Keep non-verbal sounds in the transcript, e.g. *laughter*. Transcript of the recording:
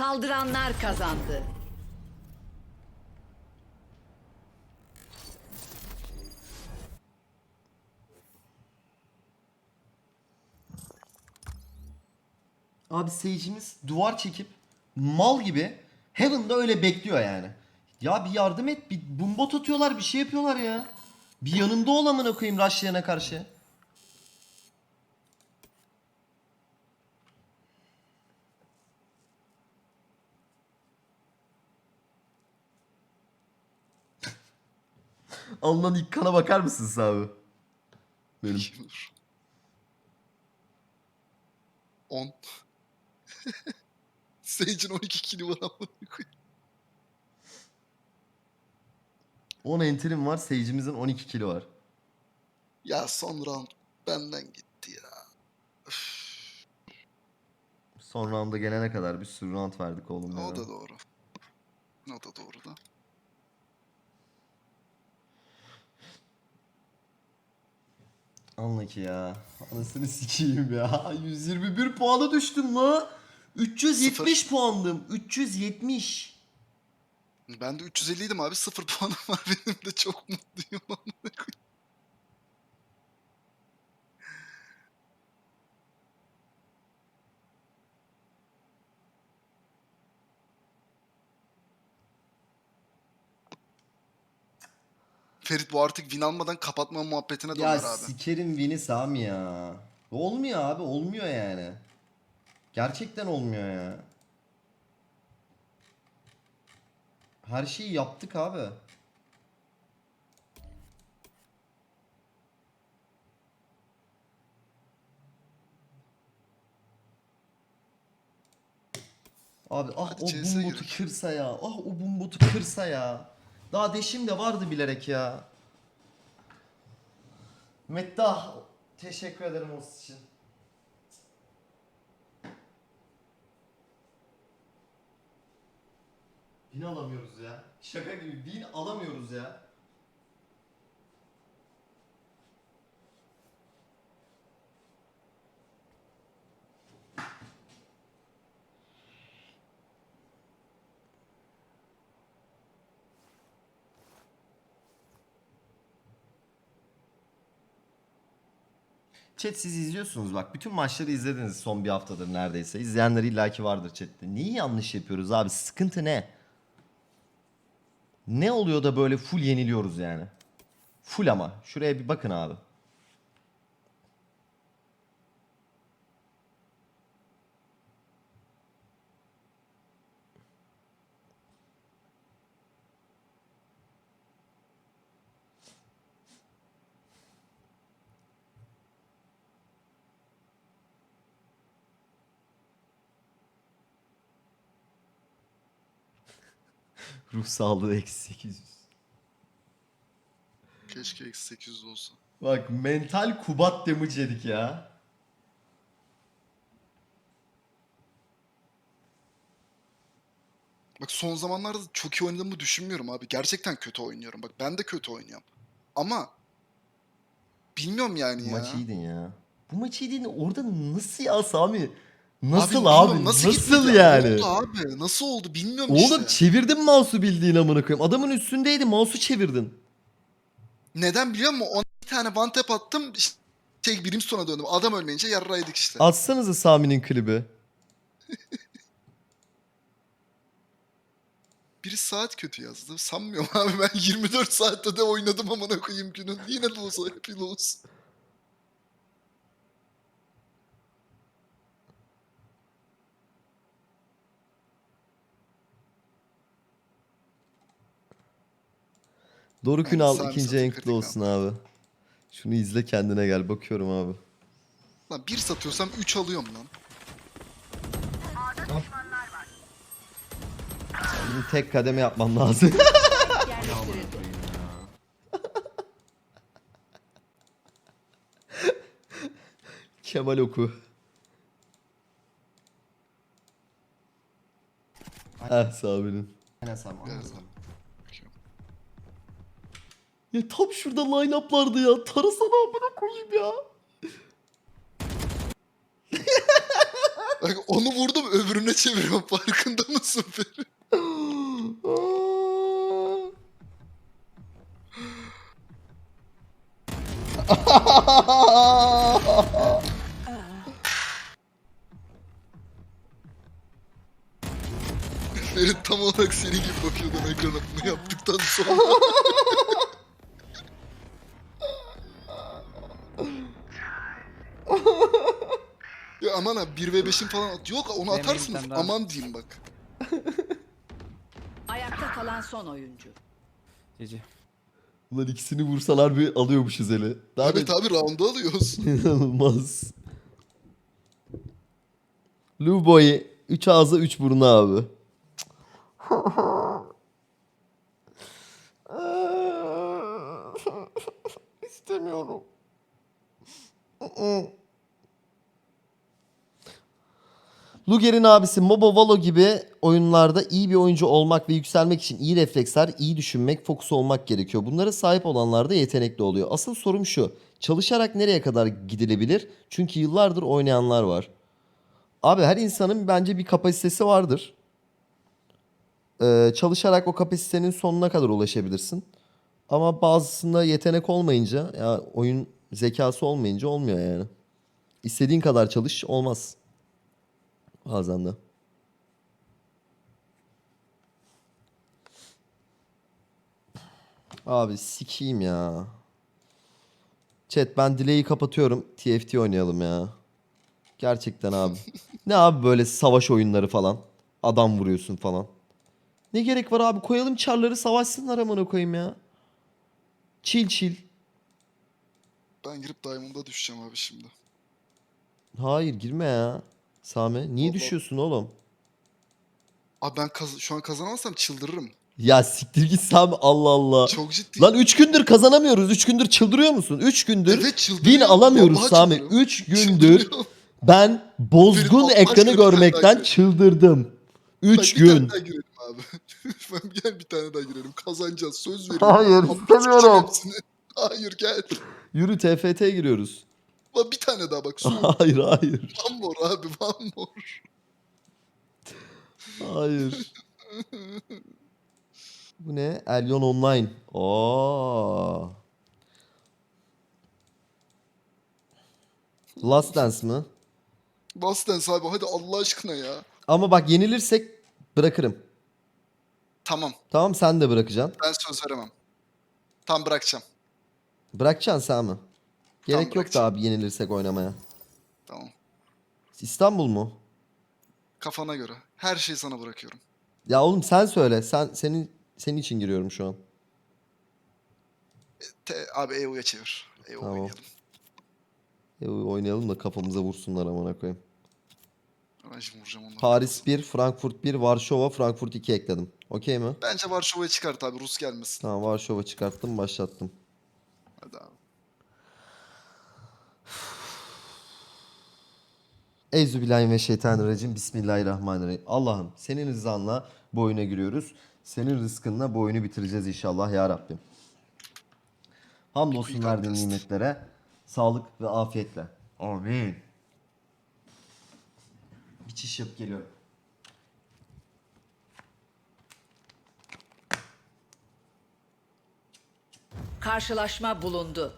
Saldıranlar kazandı. Abi seyircimiz duvar çekip mal gibi Heaven'da öyle bekliyor yani. Ya bir yardım et. Bir bombot atıyorlar bir şey yapıyorlar ya. Bir yanında ol amına koyayım rushlayana karşı. Alınan ilk kana bakar mısınız abi? Benim. Dur. 10. *laughs* Sage'in 12 kili var ama. 10 enterim var. Sage'imizin 12 kilo var. Ya son round benden gitti ya. Üf, Son rounda gelene kadar bir sürü round verdik oğlum. ya. o da doğru. O da doğru da. Anla ki ya. Anasını sikeyim ya. 121 puana düştüm la. 370 puandım. 370. Ben de 350 idim abi. 0 puanım var *laughs* benim de çok mutluyum. Ferit bu artık win almadan kapatma muhabbetine Ya döner abi. sikerim Win'i Sami ya. Olmuyor abi olmuyor yani. Gerçekten olmuyor ya. Her şeyi yaptık abi. Abi ah Hadi o bumbotu kırsa ya. Ah o bumbotu kırsa ya. Daha deşim de vardı bilerek ya. Mettah teşekkür ederim o için. Bin alamıyoruz ya. Şaka gibi bin alamıyoruz ya. Chat siz izliyorsunuz bak. Bütün maçları izlediniz son bir haftadır neredeyse. İzleyenler illaki vardır chatte. Neyi yanlış yapıyoruz abi? Sıkıntı ne? Ne oluyor da böyle full yeniliyoruz yani? Full ama. Şuraya bir bakın abi. Ruh sağlığı eksi 800. Keşke eksi 800 olsa. Bak mental kubat damage yedik ya. Bak son zamanlarda çok iyi oynadığımı düşünmüyorum abi. Gerçekten kötü oynuyorum. Bak ben de kötü oynuyorum. Ama bilmiyorum yani Bu ya. maç iyiydin ya. Bu maç iyiydin orada nasıl ya Sami? Nasıl bilmiyorum, abi? Nasıl, gitmedi? yani? Oldu abi? Nasıl oldu bilmiyorum Oğlum işte. çevirdin mouse'u bildiğin amına koyayım. Adamın üstündeydi mouse'u çevirdin. Neden biliyor musun? Ona bir tane one tap attım. işte Şey birim sona döndüm. Adam ölmeyince yarraydık işte. Atsanıza Sami'nin klibi. *laughs* Biri saat kötü yazdı. Sanmıyorum abi ben 24 saatte de oynadım amına koyayım günün. Yine de olsa yıl olsun. Doruk Ünal Sami ikinci satın en kutlu kritik olsun abi. Şunu izle kendine gel. Bakıyorum abi. Lan bir satıyorsam 3 alıyorum lan. Benim tek kademe yapmam lazım. *laughs* Kemal oku. Heh Sami'nin. Ver zaman. Bakıyorum. Ya tam şurada line-up'lardı ya. Tarasana amına koyayım ya. Bak onu vurdum öbürüne çeviriyorum farkında mısın Feri? Ferit tam olarak seni gibi bakıyordum ekrana bunu yaptıktan sonra. Aman abi 1 ve 5'in falan at. Yok onu Benim atarsın. elimden daha- Aman diyeyim bak. *laughs* Ayakta kalan son oyuncu. Cici. Ulan ikisini vursalar bir alıyormuşuz hele. Daha Evet da abi round'u alıyoruz. *laughs* inanılmaz. Lou Boy 3 ağza 3 burnu abi. *laughs* İstemiyorum. Luger'in abisi MOBA Valo gibi oyunlarda iyi bir oyuncu olmak ve yükselmek için iyi refleksler, iyi düşünmek, fokus olmak gerekiyor. Bunlara sahip olanlar da yetenekli oluyor. Asıl sorum şu. Çalışarak nereye kadar gidilebilir? Çünkü yıllardır oynayanlar var. Abi her insanın bence bir kapasitesi vardır. Ee, çalışarak o kapasitenin sonuna kadar ulaşabilirsin. Ama bazısında yetenek olmayınca, ya oyun zekası olmayınca olmuyor yani. İstediğin kadar çalış olmaz. Bazen de. Abi sikeyim ya. Chat ben dileği kapatıyorum. TFT oynayalım ya. Gerçekten abi. *laughs* ne abi böyle savaş oyunları falan. Adam vuruyorsun falan. Ne gerek var abi koyalım çarları savaşsınlar amına koyayım ya. Chill chill. Ben girip Diamond'a düşeceğim abi şimdi. Hayır girme ya. Sami niye Allah. düşüyorsun oğlum? Abi ben kaz- şu an kazanamazsam çıldırırım. Ya siktir git Sami Allah Allah. Çok ciddi. Lan 3 gündür kazanamıyoruz. 3 gündür çıldırıyor musun? 3 gündür Evet win çıldırıyorum. alamıyoruz Vallahi Sami. çıldırıyorum. 3 *laughs* gündür Çıldırıyorum. ben bozgun Benim Allah ekranı aşkına bir tane görmekten daha- çıldırdım. Bak, 3 bir tane gün. daha girelim abi. *laughs* Lütfen gel bir tane daha girelim. Kazanacağız. Söz veriyorum. Hayır, Atlatacağım istemiyorum. hepsini. Hayır gel. Yürü TFT giriyoruz. Bir tane daha bak. Su. *laughs* Hayır hayır. One more abi. One more. Hayır. Bu ne? Elyon Online. Oo. Last Dance mı? Last Dance abi. Hadi Allah aşkına ya. Ama bak yenilirsek bırakırım. Tamam. Tamam sen de bırakacaksın. Ben söz veremem. Tam bırakacağım. Bırakacaksın sen mi? Gerek yok da bırakacağım. abi yenilirsek oynamaya. Tamam. İstanbul mu? Kafana göre. Her şeyi sana bırakıyorum. Ya oğlum sen söyle. Sen senin senin için giriyorum şu an. Te- abi EU'ya çevir. EU Tamam. oynayalım. E, oynayalım da kafamıza vursunlar amına koyayım. Ben şimdi vuracağım onları. Paris 1, Frankfurt 1, Varşova, Frankfurt 2 ekledim. Okey mi? Bence Varşova'ya çıkart abi. Rus gelmesin. Tamam Varşova çıkarttım başlattım. Hadi abi. Euzubillahimineşşeytanirracim ve şeytanirracim. Bismillahirrahmanirrahim. Allah'ım senin rızanla bu oyuna giriyoruz. Senin rızkınla bu oyunu bitireceğiz inşallah ya Rabbim. Hamdolsun verdiğin nimetlere sağlık ve afiyetle. Amin. Bir çiş yapıp geliyorum. Karşılaşma bulundu.